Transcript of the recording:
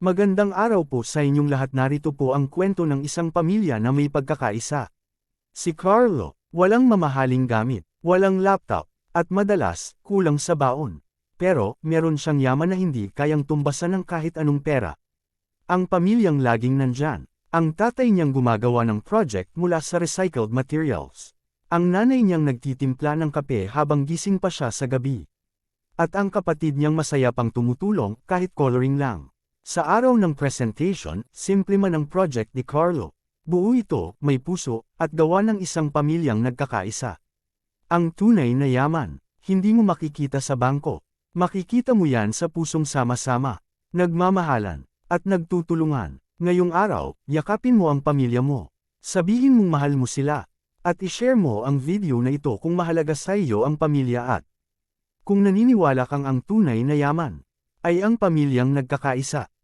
Magandang araw po sa inyong lahat narito po ang kwento ng isang pamilya na may pagkakaisa. Si Carlo, walang mamahaling gamit, walang laptop, at madalas, kulang sa baon. Pero, meron siyang yaman na hindi kayang tumbasan ng kahit anong pera. Ang pamilyang laging nandyan. Ang tatay niyang gumagawa ng project mula sa recycled materials. Ang nanay niyang nagtitimpla ng kape habang gising pa siya sa gabi. At ang kapatid niyang masaya pang tumutulong kahit coloring lang. Sa araw ng presentation, simple man ang project ni Carlo. Buo ito, may puso, at gawa ng isang pamilyang nagkakaisa. Ang tunay na yaman, hindi mo makikita sa bangko. Makikita mo yan sa pusong sama-sama, nagmamahalan, at nagtutulungan. Ngayong araw, yakapin mo ang pamilya mo. Sabihin mong mahal mo sila. At ishare mo ang video na ito kung mahalaga sa iyo ang pamilya at kung naniniwala kang ang tunay na yaman ay ang pamilyang nagkakaisa.